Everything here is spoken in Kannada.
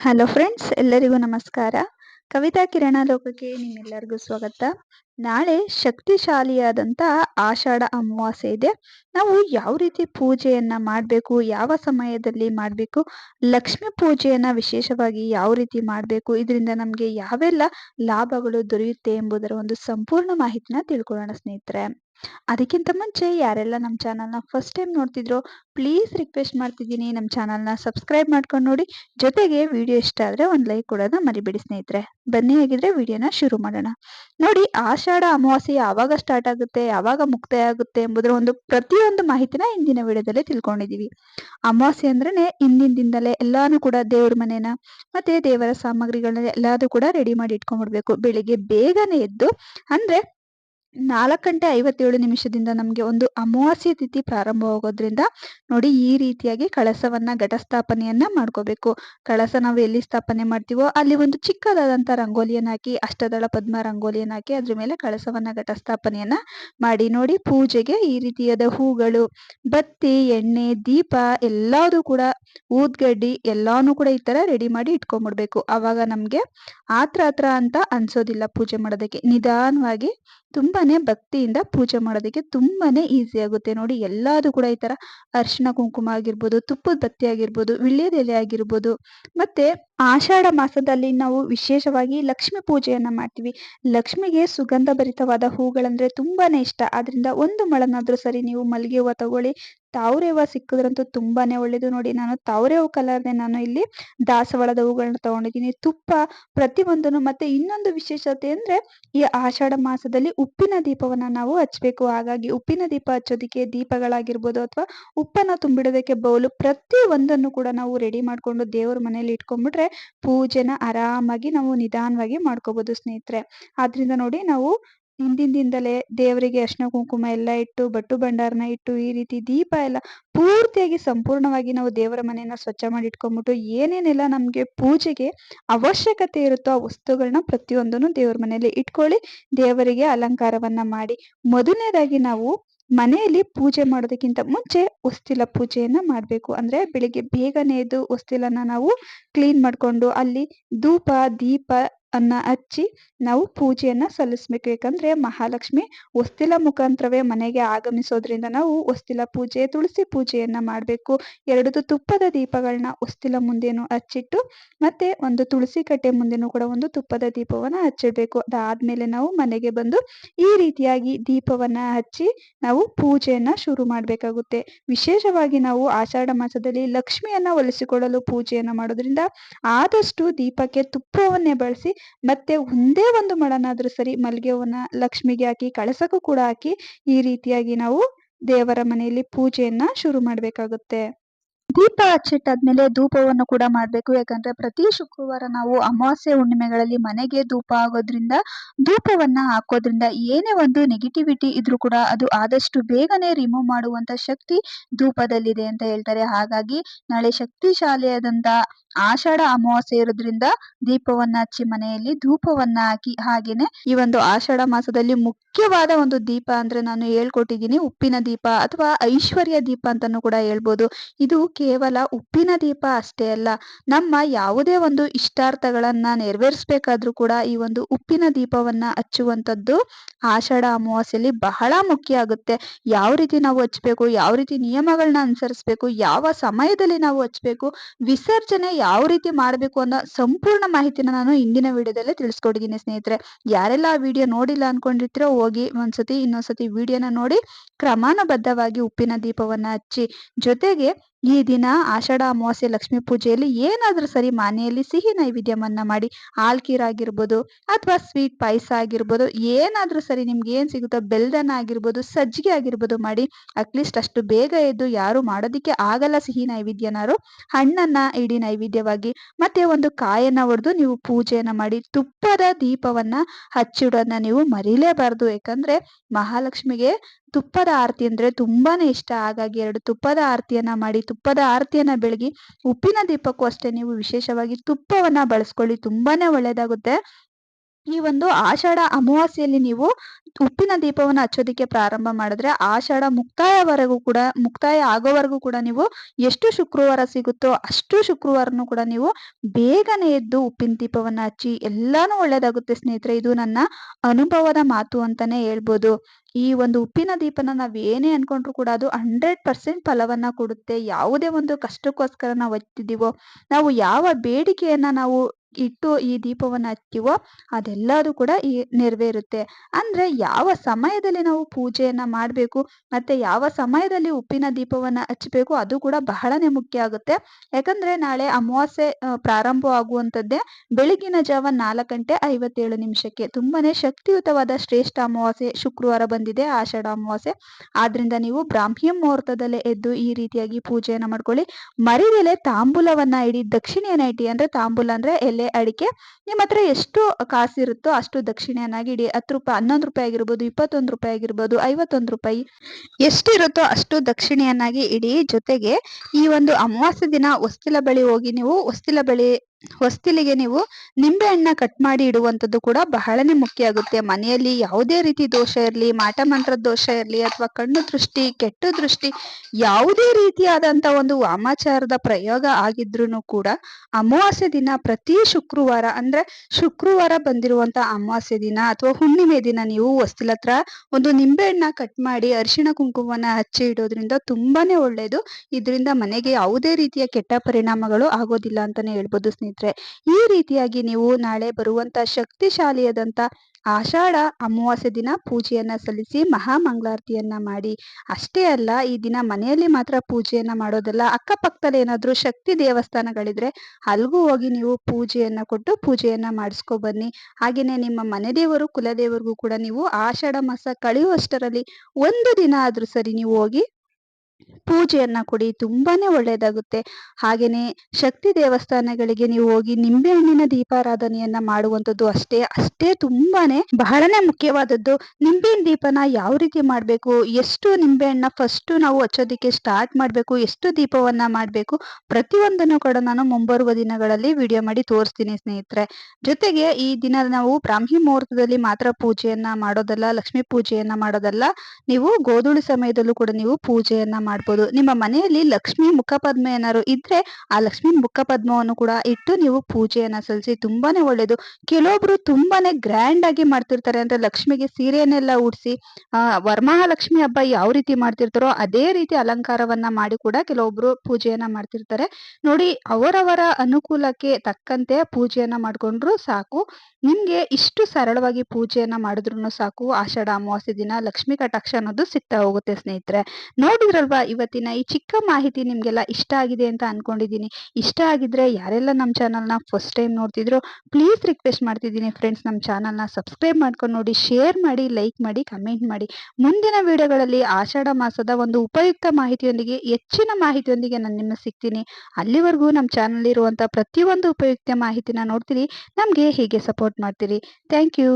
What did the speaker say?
ಹಲೋ ಫ್ರೆಂಡ್ಸ್ ಎಲ್ಲರಿಗೂ ನಮಸ್ಕಾರ. ಕವಿತಾ ಕಿರಣ ಲೋಕಕ್ಕೆ ನಿಮ್ಮೆಲ್ಲರಿಗೂ ಸ್ವಾಗತ. ನಾಳೆ ಶಕ್ತಿಶಾಲಿಯಾದಂಥ ಆಷಾಢ ಅಮಾವಾಸ್ಯೆ ಇದೆ. ನಾವು ಯಾವ ರೀತಿ ಪೂಜೆಯನ್ನು ಮಾಡಬೇಕು, ಯಾವ ಸಮಯದಲ್ಲಿ ಮಾಡಬೇಕು, ಲಕ್ಷ್ಮಿ ಪೂಜೆಯನ್ನು ವಿಶೇಷವಾಗಿ ಯಾವ ರೀತಿ ಮಾಡಬೇಕು, ಇದರಿಂದ ನಮಗೆ ಯಾವೆಲ್ಲ ಲಾಭಗಳು ದೊರೆಯುತ್ತೆ ಎಂಬುದರ ಒಂದು ಸಂಪೂರ್ಣ ಮಾಹಿತಿನ ತಿಳ್ಕೊಳ್ಳೋಣ ಸ್ನೇಹಿತರೆ. ಅದಕ್ಕಿಂತ ಮುಂಚೆ ಯಾರೆಲ್ಲ ನಮ್ಮ ಚಾನಲ್ನ ಫಸ್ಟ್ ಟೈಮ್ ನೋಡ್ತಿದ್ರೋ ಪ್ಲೀಸ್ ರಿಕ್ವೆಸ್ಟ್ ಮಾಡ್ತಿದ್ದೀನಿ ನಮ್ಮ ಚಾನಲ್ನ ಸಬ್ಸ್ಕ್ರೈಬ್ ಮಾಡ್ಕೊಂಡು ನೋಡಿ. ಜೊತೆಗೆ ವಿಡಿಯೋ ಇಷ್ಟ ಆದರೆ ಒಂದು ಲೈಕ್ ಕೊಡೋದನ್ನ ಮರಿಬೇಡಿ ಸ್ನೇಹಿತರೆ. ಬನ್ನಿ ಆಗಿದ್ರೆ ವಿಡಿಯೋನ ಶುರು ಮಾಡೋಣ. ನೋಡಿ, ಆಷಾಢ ಅಮಾವಾಸ್ಯೆ ಯಾವಾಗ ಸ್ಟಾರ್ಟ್ ಆಗುತ್ತೆ, ಯಾವಾಗ ಮುಕ್ತಾಯ ಆಗುತ್ತೆ ಎಂಬುದರ ಒಂದು ಪ್ರತಿಯೊಂದು ಮಾಹಿತಿನ ಇಂದಿನ ವಿಡಿಯೋದಲ್ಲೇ ತಿಳ್ಕೊಂಡಿದೀವಿ. ಅಮಾವಾಸ್ಯೆ ಅಂದ್ರೆ ಇಂದಿನ ದಿನದಲ್ಲೇ ಎಲ್ಲಾನು ಕೂಡ ದೇವ್ರ ಮನೇನ ಮತ್ತೆ ದೇವರ ಸಾಮಗ್ರಿಗಳನ್ನ ಎಲ್ಲಾದ್ರೂ ಕೂಡ ರೆಡಿ ಮಾಡಿ ಇಟ್ಕೊಂಡ್ಬಿಡ್ಬೇಕು ಬೆಳಿಗ್ಗೆ ಬೇಗನೆ ಎದ್ದು ಅಂದ್ರೆ ನಾಲ್ಕು ಗಂಟೆ ಐವತ್ತೇಳು ನಿಮಿಷದಿಂದ ನಮಗೆ ಒಂದು ಅಮಾವಾಸ್ಯೆ ತಿಥಿ ಪ್ರಾರಂಭವಾಗೋದ್ರಿಂದ ನೋಡಿ ಈ ರೀತಿಯಾಗಿ ಕಳಸವನ್ನ ಘಟಸ್ಥಾಪನೆಯನ್ನು ಮಾಡ್ಕೋಬೇಕು. ಕಳಸ ನಾವು ಎಲ್ಲಿ ಸ್ಥಾಪನೆ ಮಾಡ್ತೀವೋ ಅಲ್ಲಿ ಒಂದು ಚಿಕ್ಕದಾದಂತ ರಂಗೋಲಿಯನ್ನು ಹಾಕಿ, ಅಷ್ಟದಳ ಪದ್ಮ ರಂಗೋಲಿಯನ್ನು ಹಾಕಿ ಅದ್ರ ಮೇಲೆ ಕಳಸವನ್ನ ಘಟಸ್ಥಾಪನೆಯನ್ನು ಮಾಡಿ ನೋಡಿ ಪೂಜೆಗೆ ಈ ರೀತಿಯಾದ ಹೂಗಳು, ಬತ್ತಿ, ಎಣ್ಣೆ, ದೀಪ ಎಲ್ಲಾದು ಕೂಡ ಊದ್ಗಡ್ಡಿ ಎಲ್ಲಾನು ಕೂಡ ಈ ತರ ರೆಡಿ ಮಾಡಿ ಇಟ್ಕೊಂಡ್ಬಿಡ್ಬೇಕು. ಆವಾಗ ನಮಗೆ ಆತ್ರ ಹತ್ರ ಅಂತ ಅನ್ಸೋದಿಲ್ಲ ಪೂಜೆ ಮಾಡೋದಕ್ಕೆ. ನಿಧಾನವಾಗಿ ತುಂಬಾನೇ ಭಕ್ತಿಯಿಂದ ಪೂಜೆ ಮಾಡೋದಕ್ಕೆ ತುಂಬಾನೇ ಈಸಿ ಆಗುತ್ತೆ. ನೋಡಿ ಎಲ್ಲಾದು ಕೂಡ ಈ ತರ ಅರಿಶಿಣ ಕುಂಕುಮ ಆಗಿರ್ಬೋದು, ತುಪ್ಪದ ಬತ್ತಿ ಆಗಿರ್ಬೋದು, ವಿಳ್ಯದೆಲೆ ಆಗಿರ್ಬೋದು, ಮತ್ತೆ ಆಷಾಢ ಮಾಸದಲ್ಲಿ ನಾವು ವಿಶೇಷವಾಗಿ ಲಕ್ಷ್ಮಿ ಪೂಜೆಯನ್ನು ಮಾಡ್ತೀವಿ. ಲಕ್ಷ್ಮಿಗೆ ಸುಗಂಧ ಭರಿತವಾದ ಹೂಗಳಂದ್ರೆ ತುಂಬಾನೇ ಇಷ್ಟ. ಆದ್ರಿಂದ ಒಂದು ಮಳನಾದ್ರೂ ಸರಿ ನೀವು ಮಲ್ಲಿಗೆ ಹೂವು ತಗೊಳ್ಳಿ. ತಾವರೆ ಹೂವು ಸಿಕ್ಕಿದ್ರಂತೂ ತುಂಬಾನೇ ಒಳ್ಳೇದು. ನೋಡಿ, ನಾನು ತಾವರೆ ಹೂವು ಕಲರ್ನೇ ನಾನು ಇಲ್ಲಿ ದಾಸವಾಳದ ಹೂಗಳನ್ನ ತಗೊಂಡಿದ್ದೀನಿ. ತುಪ್ಪ ಪ್ರತಿಯೊಂದನ್ನು ಮತ್ತೆ ಇನ್ನೊಂದು ವಿಶೇಷತೆ ಅಂದ್ರೆ ಈ ಆಷಾಢ ಮಾಸದಲ್ಲಿ ಉಪ್ಪಿನ ದೀಪವನ್ನ ನಾವು ಹಚ್ಚಬೇಕು ಹಾಗಾಗಿ ಉಪ್ಪಿನ ದೀಪ ಹಚ್ಚೋದಿಕ್ಕೆ ದೀಪಗಳಾಗಿರ್ಬೋದು ಅಥವಾ ಉಪ್ಪನ್ನ ತುಂಬಿಡೋದಕ್ಕೆ ಬೌಲು ಪ್ರತಿ ಒಂದನ್ನು ಕೂಡ ನಾವು ರೆಡಿ ಮಾಡ್ಕೊಂಡು ದೇವ್ರ ಮನೇಲಿ ಇಟ್ಕೊಂಡ್ಬಿಟ್ರೆ ಪೂಜೆನ ಆರಾಮಾಗಿ ನಾವು ನಿಧಾನವಾಗಿ ಮಾಡ್ಕೋಬಹುದು ಸ್ನೇಹಿತರೆ. ಆದ್ರಿಂದ ನೋಡಿ ನಾವು ಹಿಂದಿನ ದಿನದಲ್ಲೇ ದೇವರಿಗೆ ಅರ್ಶಿನ ಕುಂಕುಮ ಎಲ್ಲ ಇಟ್ಟು, ಬಟ್ಟು ಭಂಡಾರನ ಇಟ್ಟು, ಈ ರೀತಿ ದೀಪ ಎಲ್ಲ ಪೂರ್ತಿಯಾಗಿ ಸಂಪೂರ್ಣವಾಗಿ ನಾವು ದೇವರ ಮನೆಯನ್ನ ಸ್ವಚ್ಛ ಮಾಡಿ ಇಟ್ಕೊಂಡ್ಬಿಟ್ಟು ಏನೇನೆಲ್ಲ ನಮ್ಗೆ ಪೂಜೆಗೆ ಅವಶ್ಯಕತೆ ಇರುತ್ತೋ ಆ ವಸ್ತುಗಳನ್ನ ಪ್ರತಿಯೊಂದನ್ನು ದೇವರ ಮನೆಯಲ್ಲಿ ಇಟ್ಕೊಳ್ಳಿ, ದೇವರಿಗೆ ಅಲಂಕಾರವನ್ನ ಮಾಡಿ. ಮೊದಲನೇದಾಗಿ ನಾವು ಮನೆಯಲ್ಲಿ ಪೂಜೆ ಮಾಡೋದಕ್ಕಿಂತ ಮುಂಚೆ ಹೊಸ್ತಿಲ ಪೂಜೆಯನ್ನ ಮಾಡಬೇಕು. ಅಂದ್ರೆ ಬೆಳಿಗ್ಗೆ ಬೇಗನೆ ಎದ್ದು ಹೊಸ್ತಿಲನ್ನ ನಾವು ಕ್ಲೀನ್ ಮಾಡ್ಕೊಂಡು ಅಲ್ಲಿ ಧೂಪ, ದೀಪ ಅನ್ನ ಹಚ್ಚಿ ನಾವು ಪೂಜೆಯನ್ನು ಸಲ್ಲಿಸ್ಬೇಕು. ಯಾಕಂದ್ರೆ ಮಹಾಲಕ್ಷ್ಮಿ ಹೊಸ್ತಿಲ ಮುಖಾಂತರವೇ ಮನೆಗೆ ಆಗಮಿಸೋದ್ರಿಂದ ನಾವು ಹೊಸ್ತಿಲ ಪೂಜೆ, ತುಳಸಿ ಪೂಜೆಯನ್ನು ಮಾಡಬೇಕು. ಎರಡು ತುಪ್ಪದ ದೀಪಗಳನ್ನ ಹೊಸ್ತಿಲ ಮುಂದೆನೂ ಹಚ್ಚಿಟ್ಟು ಮತ್ತೆ ಒಂದು ತುಳಸಿ ಕಟ್ಟೆ ಮುಂದೆನೂ ಕೂಡ ಒಂದು ತುಪ್ಪದ ದೀಪವನ್ನ ಹಚ್ಚಿಡ್ಬೇಕು. ಅದಾದ್ಮೇಲೆ ನಾವು ಮನೆಗೆ ಬಂದು ಈ ರೀತಿಯಾಗಿ ದೀಪವನ್ನ ಹಚ್ಚಿ ನಾವು ಪೂಜೆಯನ್ನು ಶುರು ಮಾಡಬೇಕಾಗುತ್ತೆ. ವಿಶೇಷವಾಗಿ ನಾವು ಆಷಾಢ ಮಾಸದಲ್ಲಿ ಲಕ್ಷ್ಮಿಯನ್ನ ಒಲಿಸಿಕೊಳ್ಳಲು ಪೂಜೆಯನ್ನು ಮಾಡೋದ್ರಿಂದ ಆದಷ್ಟು ದೀಪಕ್ಕೆ ತುಪ್ಪವನ್ನೇ ಬಳಸಿ ಮತ್ತೆ ಒಂದೇ ಒಂದು ಮಳನಾದ್ರೂ ಸರಿ ಮಲ್ಲಿಗೆ ಹೂವನ್ನ ಲಕ್ಷ್ಮಿಗೆ ಹಾಕಿ, ಕಳಸಕ್ಕೂ ಕೂಡ ಹಾಕಿ ಈ ರೀತಿಯಾಗಿ ನಾವು ದೇವರ ಮನೆಯಲ್ಲಿ ಪೂಜೆಯನ್ನ ಶುರು ಮಾಡ್ಬೇಕಾಗುತ್ತೆ. ದೀಪ ಹಚ್ಚಿಟ್ಟಾದ್ಮೇಲೆ ಧೂಪವನ್ನು ಕೂಡ ಮಾಡ್ಬೇಕು. ಯಾಕಂದ್ರೆ ಪ್ರತಿ ಶುಕ್ರವಾರ ನಾವು ಅಮಾವಾಸ್ಯೆ ಹುಣ್ಣಿಮೆಗಳಲ್ಲಿ ಮನೆಗೆ ಧೂಪ ಆಗೋದ್ರಿಂದ, ಧೂಪವನ್ನ ಹಾಕೋದ್ರಿಂದ ಏನೇ ಒಂದು ನೆಗೆಟಿವಿಟಿ ಇದ್ರೂ ಕೂಡ ಅದು ಆದಷ್ಟು ಬೇಗನೆ ರಿಮೂವ್ ಮಾಡುವಂತ ಶಕ್ತಿ ಧೂಪದಲ್ಲಿದೆ ಅಂತ ಹೇಳ್ತಾರೆ. ಹಾಗಾಗಿ ನಾಳೆ ಶಕ್ತಿಶಾಲಿಯಾದಂತ ಆಷಾಢ ಅಮಾವಾಸ್ಯೆ ಇರೋದ್ರಿಂದ ದೀಪವನ್ನ ಹಚ್ಚಿ ಮನೆಯಲ್ಲಿ ಧೂಪವನ್ನ ಹಾಕಿ, ಹಾಗೇನೆ ಈ ಒಂದು ಆಷಾಢ ಮಾಸದಲ್ಲಿ ಮುಖ್ಯವಾದ ಒಂದು ದೀಪ ಅಂದ್ರೆ ನಾನು ಹೇಳ್ಕೊಟ್ಟಿದ್ದೀನಿ ಉಪ್ಪಿನ ದೀಪ ಅಥವಾ ಐಶ್ವರ್ಯ ದೀಪ ಅಂತಾನು ಕೂಡ ಹೇಳ್ಬೋದು. ಇದು ಕೇವಲ ಉಪ್ಪಿನ ದೀಪ ಅಷ್ಟೇ ಅಲ್ಲ, ನಮ್ಮ ಯಾವುದೇ ಒಂದು ಇಷ್ಟಾರ್ಥಗಳನ್ನ ನೆರವೇರಿಸಬೇಕಾದ್ರೂ ಕೂಡ ಈ ಒಂದು ಉಪ್ಪಿನ ದೀಪವನ್ನ ಹಚ್ಚುವಂಥದ್ದು ಆಷಾಢ ಅಮಾವಾಸ್ಯೆಯಲ್ಲಿ ಬಹಳ ಮುಖ್ಯ ಆಗುತ್ತೆ. ಯಾವ ರೀತಿ ನಾವು ಹಚ್ಬೇಕು ಯಾವ ರೀತಿ ನಿಯಮಗಳನ್ನ ಅನುಸರಿಸಬೇಕು, ಯಾವ ಸಮಯದಲ್ಲಿ ನಾವು ಹಚ್ಬೇಕು ವಿಸರ್ಜನೆ ಯಾವ ರೀತಿ ಮಾಡಬೇಕು ಅನ್ನೋ ಸಂಪೂರ್ಣ ಮಾಹಿತಿನ ನಾನು ಇಂದಿನ ವಿಡಿಯೋದಲ್ಲಿ ತಿಳಿಸ್ಕೊಡಿದೀನಿ ಸ್ನೇಹಿತರೆ. ಯಾರೆಲ್ಲ ಆ ವಿಡಿಯೋ ನೋಡಿಲ್ಲ ಅನ್ಕೊಂಡಿರ್ತೀರೋ ಹೋಗಿ ಒಂದ್ಸತಿ ಇನ್ನೊಂದ್ಸತಿ ವಿಡಿಯೋನ ನೋಡಿ ಕ್ರಮಾನುಬದ್ಧವಾಗಿ ಉಪ್ಪಿನ ದೀಪವನ್ನ ಹಚ್ಚಿ. ಜೊತೆಗೆ ಈ ದಿನ ಆಷಾಢ ಅಮಾವಾಸ್ಯೆ ಲಕ್ಷ್ಮೀ ಪೂಜೆಯಲ್ಲಿ ಏನಾದ್ರೂ ಸರಿ ಮನೆಯಲ್ಲಿ ಸಿಹಿ ನೈವೇದ್ಯವನ್ನ ಮಾಡಿ. ಆಲ್ಕೀರ್ ಆಗಿರ್ಬೋದು ಅಥವಾ ಸ್ವೀಟ್ ಪಾಯಸ ಆಗಿರ್ಬೋದು ಏನಾದ್ರೂ ಸರಿ ನಿಮ್ಗೆ ಏನ್ ಸಿಗುತ್ತೋ ಬೆಲ್ದನ ಆಗಿರ್ಬೋದು ಸಜ್ಜಿಗೆ ಆಗಿರ್ಬೋದು ಮಾಡಿ. ಅಟ್ಲೀಸ್ಟ್ ಅಷ್ಟು ಬೇಗ ಎದ್ದು ಯಾರು ಮಾಡೋದಿಕ್ಕೆ ಆಗಲ್ಲ ಸಿಹಿ ನೈವೇದ್ಯನಾರು ಹಣ್ಣನ್ನ, ಇಡಿ ನೈವೇದ್ಯವಾಗಿ ಮತ್ತೆ ಒಂದು ಕಾಯನ್ನ ಹೊಡೆದು ನೀವು ಪೂಜೆಯನ್ನ ಮಾಡಿ ತುಪ್ಪದ ದೀಪವನ್ನ ಹಚ್ಚಿಡೋದನ್ನ ನೀವು ಮರಿಲೇಬಾರ್ದು. ಯಾಕಂದ್ರೆ ಮಹಾಲಕ್ಷ್ಮಿಗೆ ತುಪ್ಪದ ಆರತಿ ಅಂದ್ರೆ ತುಂಬಾನೇ ಇಷ್ಟ. ಹಾಗಾಗಿ ಎರಡು ತುಪ್ಪದ ಆರತಿಯನ್ನ ಮಾಡಿ ತುಪ್ಪದ ಆರತಿಯನ್ನ ಬೆಳಗಿ ಉಪ್ಪಿನ ದೀಪಕ್ಕೂ ಅಷ್ಟೇ ನೀವು ವಿಶೇಷವಾಗಿ ತುಪ್ಪವನ್ನ ಬಳಸ್ಕೊಳ್ಳಿ. ತುಂಬಾನೇ ಒಳ್ಳೇದಾಗುತ್ತೆ. ಈ ಒಂದು ಆಷಾಢ ಅಮಾವಾಸ್ಯೆಯಲ್ಲಿ ನೀವು ಉಪ್ಪಿನ ದೀಪವನ್ನು ಹಚ್ಚೋದಕ್ಕೆ ಪ್ರಾರಂಭ ಮಾಡಿದ್ರೆ ಆಷಾಢ ಮುಕ್ತಾಯವರೆಗೂ ಕೂಡ, ಮುಕ್ತಾಯ ಆಗೋವರೆಗೂ ಕೂಡ ನೀವು ಎಷ್ಟು ಶುಕ್ರವಾರ ಸಿಗುತ್ತೋ ಅಷ್ಟು ಶುಕ್ರವಾರನೂ ಕೂಡ ನೀವು ಬೇಗನೆ ಎದ್ದು ಉಪ್ಪಿನ ದೀಪವನ್ನು ಹಚ್ಚಿ ಎಲ್ಲಾನು ಒಳ್ಳೇದಾಗುತ್ತೆ ಸ್ನೇಹಿತರೆ. ಇದು ನನ್ನ ಅನುಭವದ ಮಾತು ಅಂತಾನೆ ಹೇಳ್ಬೋದು. ಈ ಒಂದು ಉಪ್ಪಿನ ದೀಪನ ನಾವು ಏನೇ ಅನ್ಕೊಂಡ್ರು ಕೂಡ ಅದು ಹಂಡ್ರೆಡ್ ಪರ್ಸೆಂಟ್ ಫಲವನ್ನ ಕೊಡುತ್ತೆ. ಯಾವುದೇ ಒಂದು ಕಷ್ಟಕ್ಕೋಸ್ಕರ ನಾವು ಹಚ್ತಿದ್ದೀವೋ ನಾವು ಯಾವ ಬೇಡಿಕೆಯನ್ನ ನಾವು ಇಟ್ಟು ಈ ದೀಪವನ್ನು ಹಚ್ತೀವೋ ಅದೆಲ್ಲದೂ ಕೂಡ ಈ ನೆರವೇರುತ್ತೆ. ಅಂದ್ರೆ ಯಾವ ಸಮಯದಲ್ಲಿ ನಾವು ಪೂಜೆಯನ್ನು ಮಾಡಬೇಕು ಮತ್ತೆ ಯಾವ ಸಮಯದಲ್ಲಿ ಉಪ್ಪಿನ ದೀಪವನ್ನ ಹಚ್ಚಬೇಕು ಅದು ಕೂಡ ಬಹಳನೇ ಮುಖ್ಯ ಆಗುತ್ತೆ. ಯಾಕಂದ್ರೆ ನಾಳೆ ಅಮಾವಾಸ್ಯೆ ಪ್ರಾರಂಭ ಆಗುವಂತದ್ದೇ ಬೆಳಗಿನ ಜಾವ ನಾಲ್ಕು ಗಂಟೆ ಐವತ್ತೇಳು ನಿಮಿಷಕ್ಕೆ. ತುಂಬಾನೇ ಶಕ್ತಿಯುತವಾದ ಶ್ರೇಷ್ಠ ಅಮಾವಾಸ್ಯೆ ಶುಕ್ರವಾರ ಬಂದಿದೆ, ಆಷಾಢ ಅಮಾವಾಸ್ಯೆ. ಆದ್ದರಿಂದ ನೀವು ಬ್ರಾಹ್ಮಿ ಮುಹೂರ್ತದಲ್ಲೇ ಎದ್ದು ಈ ರೀತಿಯಾಗಿ ಪೂಜೆಯನ್ನು ಮಾಡ್ಕೊಳ್ಳಿ. ಮರಿದೆಲೆ ತಾಂಬೂಲವನ್ನು ಇಡಿ ದಕ್ಷಿಣೆಯನ್ನು ಇಡಿ ಅಂದ್ರೆ ತಾಂಬೂಲ ಅಂದ್ರೆ ಎಲೆ. ಅಡಿಕೆ. ನಿಮ್ಮ ಹತ್ರ ಎಷ್ಟು ಕಾಸಿರುತ್ತೋ ಅಷ್ಟು ದಕ್ಷಿಣೆಯನ್ನಾಗಿ ಇಡಿ ಹತ್ತು ರೂಪಾಯಿ, ಹನ್ನೊಂದು ರೂಪಾಯಿ ಆಗಿರ್ಬೋದು, ಇಪ್ಪತ್ತೊಂದು ರೂಪಾಯಿ ಆಗಿರ್ಬೋದು, ಐವತ್ತೊಂದು ರೂಪಾಯಿ ಎಷ್ಟಿರುತ್ತೋ ಅಷ್ಟು ದಕ್ಷಿಣೆಯನ್ನಾಗಿ ಇಡಿ ಜೊತೆಗೆ ಈ ಒಂದು ಅಮಾವಾಸ್ಯೆ ದಿನ ಹೊಸ್ತಿಲ ಬಳಿ ಹೋಗಿ ನೀವು ಹೊಸ್ತಿಲ ಬಳಿ ಹೊಸ್ತಿಲಿಗೆ ನೀವು ನಿಂಬೆ ಹಣ್ಣ ಕಟ್ ಮಾಡಿ ಇಡುವಂಥದ್ದು ಕೂಡ ಬಹಳನೇ ಮುಖ್ಯ ಆಗುತ್ತೆ. ಮನೆಯಲ್ಲಿ ಯಾವುದೇ ರೀತಿ ದೋಷ ಇರಲಿ, ಮಾಟ ಮಂತ್ರದ ದೋಷ ಇರಲಿ ಅಥವಾ ಕಣ್ಣು ದೃಷ್ಟಿ, ಕೆಟ್ಟ ದೃಷ್ಟಿ ಯಾವುದೇ ರೀತಿಯಾದಂತ ಒಂದು ವಾಮಾಚಾರದ ಪ್ರಯೋಗ ಆಗಿದ್ರು ಕೂಡ ಅಮಾವಾಸ್ಯೆ ದಿನ ಪ್ರತಿ ಶುಕ್ರವಾರ ಅಂದ್ರೆ ಶುಕ್ರವಾರ ಬಂದಿರುವಂತ ಅಮಾವಾಸ್ಯೆ ದಿನ ಅಥವಾ ಹುಣ್ಣಿಮೆ ದಿನ ನೀವು ಹೊಸ್ತಿಲ ಹತ್ರ ಒಂದು ನಿಂಬೆಹಣ್ಣ ಕಟ್ ಮಾಡಿ ಅರಿಶಿಣ ಕುಂಕುಮವನ್ನ ಹಚ್ಚಿ ಇಡೋದ್ರಿಂದ ತುಂಬಾನೇ ಒಳ್ಳೇದು. ಇದರಿಂದ ಮನೆಗೆ ಯಾವುದೇ ರೀತಿಯ ಕೆಟ್ಟ ಪರಿಣಾಮಗಳು ಆಗೋದಿಲ್ಲ ಅಂತಾನೆ ಹೇಳ್ಬೋದು ಸ್ನೇಹಿತರೆ. ಈ ರೀತಿಯಾಗಿ ನೀವು ನಾಳೆ ಬರುವಂತ ಶಕ್ತಿಶಾಲಿಯಾದಂತ ಆಷಾಢ ಅಮಾವಾಸ್ಯೆ ದಿನ ಪೂಜೆಯನ್ನ ಸಲ್ಲಿಸಿ ಮಹಾ ಮಂಗಳಾರತಿಯನ್ನ ಮಾಡಿ. ಅಷ್ಟೇ ಅಲ್ಲ, ಈ ದಿನ ಮನೆಯಲ್ಲಿ ಮಾತ್ರ ಪೂಜೆಯನ್ನ ಮಾಡೋದಲ್ಲ, ಅಕ್ಕಪಕ್ಕದಲ್ಲಿ ಏನಾದ್ರೂ ಶಕ್ತಿ ದೇವಸ್ಥಾನಗಳಿದ್ರೆ ಅಲ್ಗೂ ಹೋಗಿ ನೀವು ಪೂಜೆಯನ್ನ ಕೊಟ್ಟು ಪೂಜೆಯನ್ನ ಮಾಡಿಸ್ಕೊ ಬನ್ನಿ. ಹಾಗೆಯೇ ನಿಮ್ಮ ಮನೆ ದೇವರು ಕುಲದೇವರಿಗೂ ಕೂಡ ನೀವು ಆಷಾಢ ಮಾಸ ಕಳೆಯುವಷ್ಟರಲ್ಲಿ ಒಂದು ದಿನ ಆದ್ರೂ ಸರಿ ನೀವು ಹೋಗಿ ಪೂಜೆಯನ್ನ ಕೊಡಿ, ತುಂಬಾನೇ ಒಳ್ಳೇದಾಗುತ್ತೆ. ಹಾಗೇನೆ ಶಕ್ತಿ ದೇವಸ್ಥಾನಗಳಿಗೆ ನೀವು ಹೋಗಿ ನಿಂಬೆ ಹಣ್ಣಿನ ದೀಪಾರಾಧನೆಯನ್ನ ಮಾಡುವಂತದ್ದು ಅಷ್ಟೇ ಅಷ್ಟೇ ತುಂಬಾನೇ ಬಹಳನೇ ಮುಖ್ಯವಾದದ್ದು. ನಿಂಬೆಹಣ್ಣು ದೀಪನ ಯಾವ ರೀತಿ ಮಾಡ್ಬೇಕು, ಎಷ್ಟು ನಿಂಬೆಹಣ್ಣ ಫಸ್ಟ್ ನಾವು ಹಚ್ಚೋದಿಕ್ಕೆ ಸ್ಟಾರ್ಟ್ ಮಾಡ್ಬೇಕು, ಎಷ್ಟು ದೀಪವನ್ನ ಮಾಡ್ಬೇಕು, ಪ್ರತಿಯೊಂದನ್ನು ಕೂಡ ನಾನು ಮುಂಬರುವ ದಿನಗಳಲ್ಲಿ ವಿಡಿಯೋ ಮಾಡಿ ತೋರಿಸ್ತೀನಿ ಸ್ನೇಹಿತರೆ. ಜೊತೆಗೆ ಈ ದಿನ ನಾವು ಬ್ರಾಹ್ಮಿ ಮುಹೂರ್ತದಲ್ಲಿ ಮಾತ್ರ ಪೂಜೆಯನ್ನ ಮಾಡೋದಲ್ಲ, ಲಕ್ಷ್ಮೀ ಪೂಜೆಯನ್ನ ಮಾಡೋದಲ್ಲ, ನೀವು ಗೋಧೂಳಿ ಸಮಯದಲ್ಲೂ ಕೂಡ ನೀವು ಪೂಜೆಯನ್ನ ಮಾಡ್ಬೋದು. ನಿಮ್ಮ ಮನೆಯಲ್ಲಿ ಲಕ್ಷ್ಮಿ ಮುಖಪದ್ಮ ಏನಾದ್ರು ಇದ್ರೆ ಆ ಲಕ್ಷ್ಮಿ ಮುಖಪದ್ಮವನ್ನು ಕೂಡ ಇಟ್ಟು ನೀವು ಪೂಜೆಯನ್ನ ಸಲ್ಲಿಸಿ ತುಂಬಾನೇ ಒಳ್ಳೇದು. ಕೆಲವೊಬ್ರು ತುಂಬಾನೇ ಗ್ರ್ಯಾಂಡ್ ಆಗಿ ಮಾಡ್ತಿರ್ತಾರೆ ಅಂದ್ರೆ ಲಕ್ಷ್ಮಿಗೆ ಸೀರೆಯನ್ನೆಲ್ಲ ಉಡ್ಸಿ, ಆ, ವರಮಹಾಲಕ್ಷ್ಮಿ ಹಬ್ಬ ಯಾವ ರೀತಿ ಮಾಡ್ತಿರ್ತಾರೋ ಅದೇ ರೀತಿ ಅಲಂಕಾರವನ್ನ ಮಾಡಿ ಕೂಡ ಕೆಲವೊಬ್ರು ಪೂಜೆಯನ್ನ ಮಾಡ್ತಿರ್ತಾರೆ. ನೋಡಿ, ಅವರವರ ಅನುಕೂಲಕ್ಕೆ ತಕ್ಕಂತೆ ಪೂಜೆಯನ್ನ ಮಾಡ್ಕೊಂಡ್ರು ಸಾಕು. ನಿಮ್ಗೆ ಇಷ್ಟು ಸರಳವಾಗಿ ಪೂಜೆಯನ್ನ ಮಾಡಿದ್ರು ಸಾಕು. ಆಷಾಢ ಅಮಾವಾಸ್ಯ ದಿನ ಲಕ್ಷ್ಮಿ ಕಟಾಕ್ಷ ಅನ್ನೋದು ಸಿಗ್ತಾ ಹೋಗುತ್ತೆ ಸ್ನೇಹಿತರೆ. ನೋಡಿದ್ರಲ್ವಾ ಇವತ್ತಿನ ಈ ಚಿಕ್ಕ ಮಾಹಿತಿ ನಿಮಗೆಲ್ಲ ಇಷ್ಟ ಆಗಿದೆ ಅಂತ ಅನ್ಕೊಂಡಿದ್ದೀನಿ. ಇಷ್ಟ ಆಗಿದ್ರೆ ಯಾರೆಲ್ಲ ನಮ್ಮ ಚಾನಲ್ನ ಫಸ್ಟ್ ಟೈಮ್ ನೋಡ್ತಿದ್ರು ಪ್ಲೀಸ್ ರಿಕ್ವೆಸ್ಟ್ ಮಾಡ್ತಿದ್ದೀನಿ ಫ್ರೆಂಡ್ಸ್ ನಮ್ಮ ಚಾನಲ್ನ ಸಬ್ಸ್ಕ್ರೈಬ್ ಮಾಡ್ಕೊಂಡು ನೋಡಿ ಶೇರ್ ಮಾಡಿ ಲೈಕ್ ಮಾಡಿ ಕಮೆಂಟ್ ಮಾಡಿ. ಮುಂದಿನ ವಿಡಿಯೋಗಳಲ್ಲಿ ಆಷಾಢ ಮಾಸದ ಒಂದು ಉಪಯುಕ್ತ ಮಾಹಿತಿಯೊಂದಿಗೆ, ಹೆಚ್ಚಿನ ಮಾಹಿತಿಯೊಂದಿಗೆ ನಾನು ನಿಮ್ಮ ಸಿಗ್ತೀನಿ. ಅಲ್ಲಿವರೆಗೂ ನಮ್ಮ ಚಾನಲ್ ಇರುವಂತಹ ಪ್ರತಿಯೊಂದು ಉಪಯುಕ್ತ ಮಾಹಿತಿನ ನೋಡ್ತೀರಿ, ನಮಗೆ ಹೀಗೆ ಸಪೋರ್ಟ್ ಮಾಡ್ತೀರಿ. Thank you